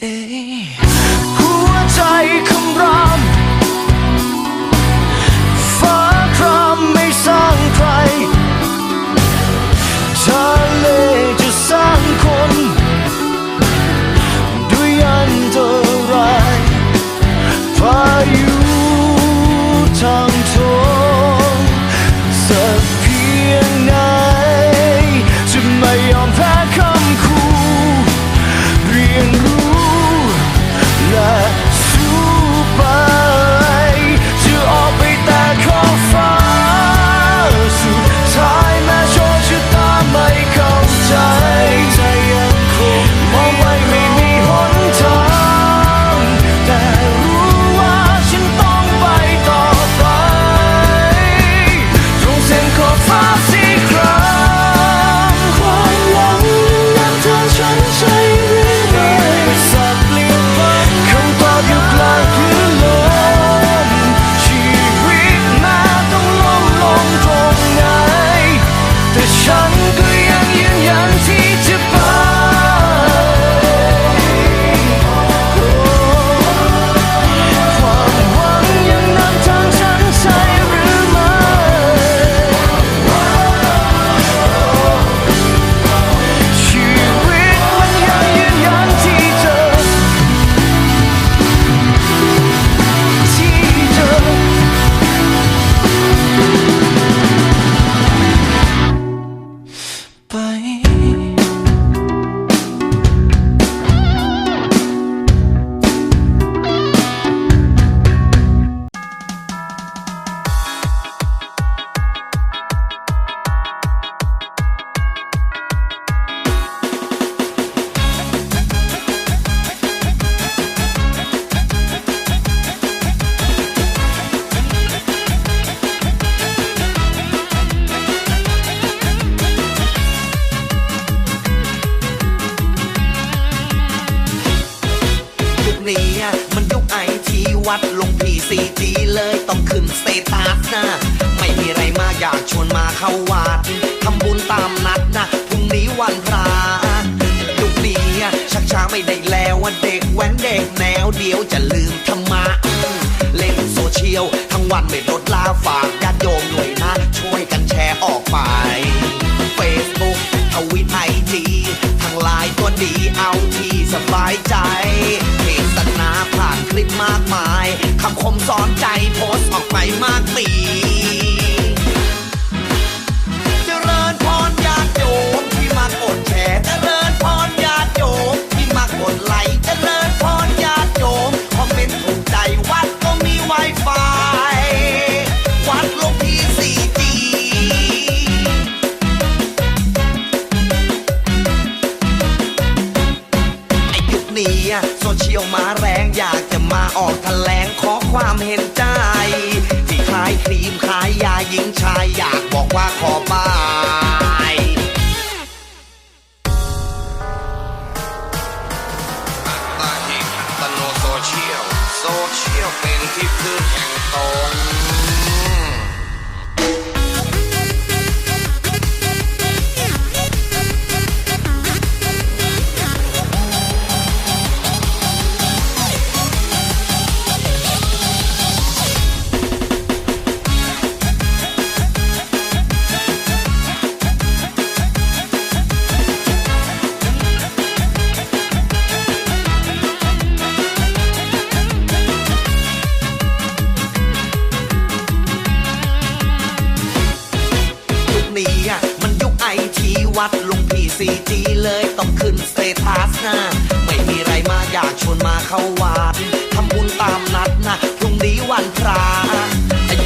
เ 4G เลยต้องขึ้นสเตตัสนะ ไม่มีไรมากอยากชวนมาเข้าวัดทำบุญตามนัดนะพรุ่งนี้วันพระลูกนี้ชักช้าไม่ได้แล้วว่าเด็กแว้นเด็กแนวเดียวจะลืมธรรมะเล่นโซเชียลทั้งวันไม่ลดลาฝาก คมสอนใจโพสต์ออกไปมากมีเจริญพรญาติโยมที่มากดแชร์เจริญพรญาติโยมที่มากดไลค์เจริญพรญาติโยมคอมเมนต์ถูกใจวัดก็มี Wi-Fi วัดลงที่ 4G ไอ้ยุคนี้โซเชียลมาแรงอยากจะมาออกแถลงขอ ความเห็นใจ ที่ขายครีมขายยาหญิงชายอยากบอกว่าขอบายตาหิตโนโซเชียล โซเชียลเป็นที่พึ่งแห่งตน 4G เลยต้องขึ้นสเตตัสนะไม่มีไรมาอยากชวนมาเข้าวัดทำบุญตามนัดนะพรุ่งนี้วันพระ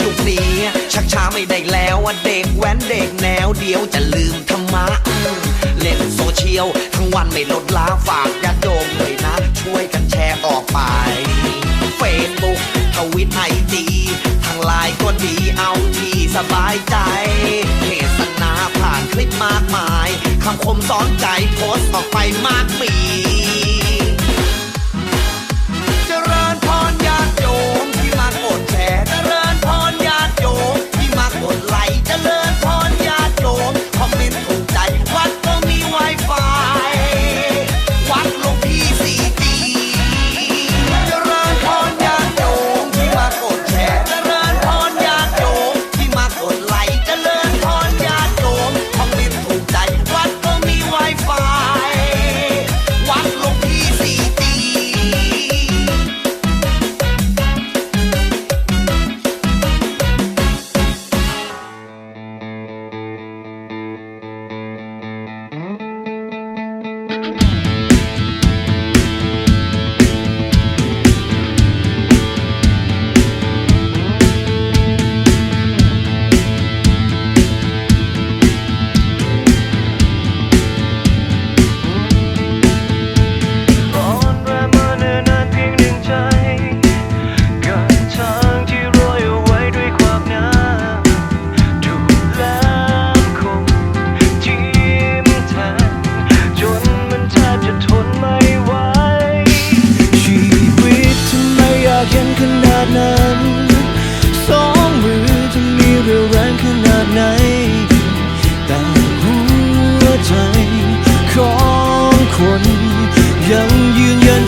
ยุนี้ชักช้าไม่ได้แล้วว่าเด็กแว้นเด็กแนวเดียวจะลืมธรรมะเล่นโซเชียลทั้งวันไม่ลดละฝากญาติโดมเลยนะ ช่วยกันแชร์ออกไปเฟซบุ๊กทวิตไอจีทางไลน์ก็ดีเอาที่สบายใจ ผมสอนใจโพสออกไปมากมี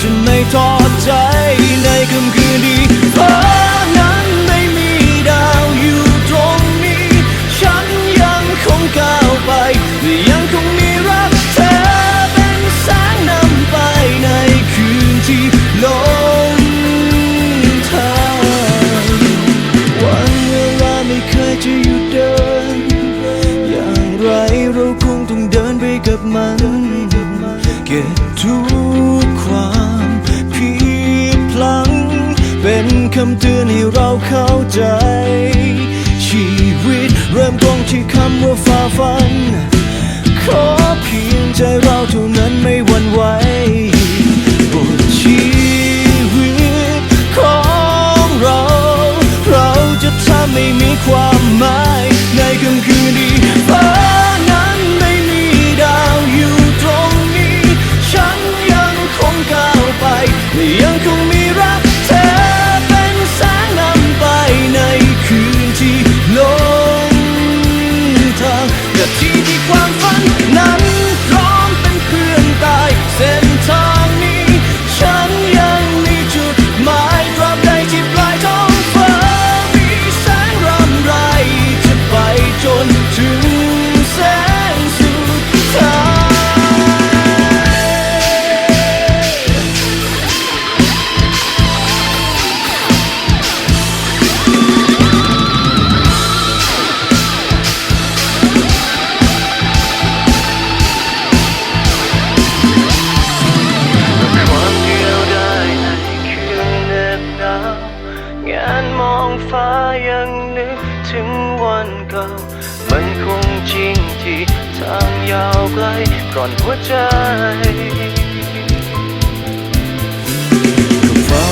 ฉันไม่ท้อใจในค่ำคืนดี็นคำเตือนให้เราเข้าใจ ชีวิตเริ่มต้นที่คำว่าฝ่าฟัน ขอเพียงใจเราเท่านั้นไม่หวั่นไหวบทชีวิตของเรา เราจะทำไม่มีความ ก็เฝ้า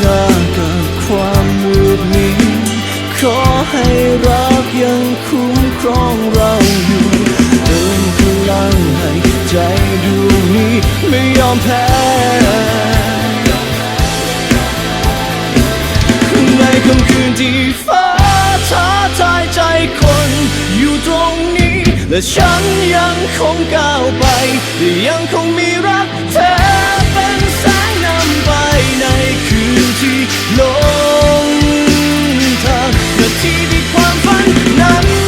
หน้ากับความมืดมิดขอให้รักยังคุ้มครองเราอยู่เติมพลังให้ใจดวงนี้ไม่ยอมแพ้ในค่ำคืนที่ฟ้า และฉันยังคงก้าวไปและยังคงมีรักเธอเป็นแสงนำไปในคืนที่ลงทางนาทีที่ความฝันนั้น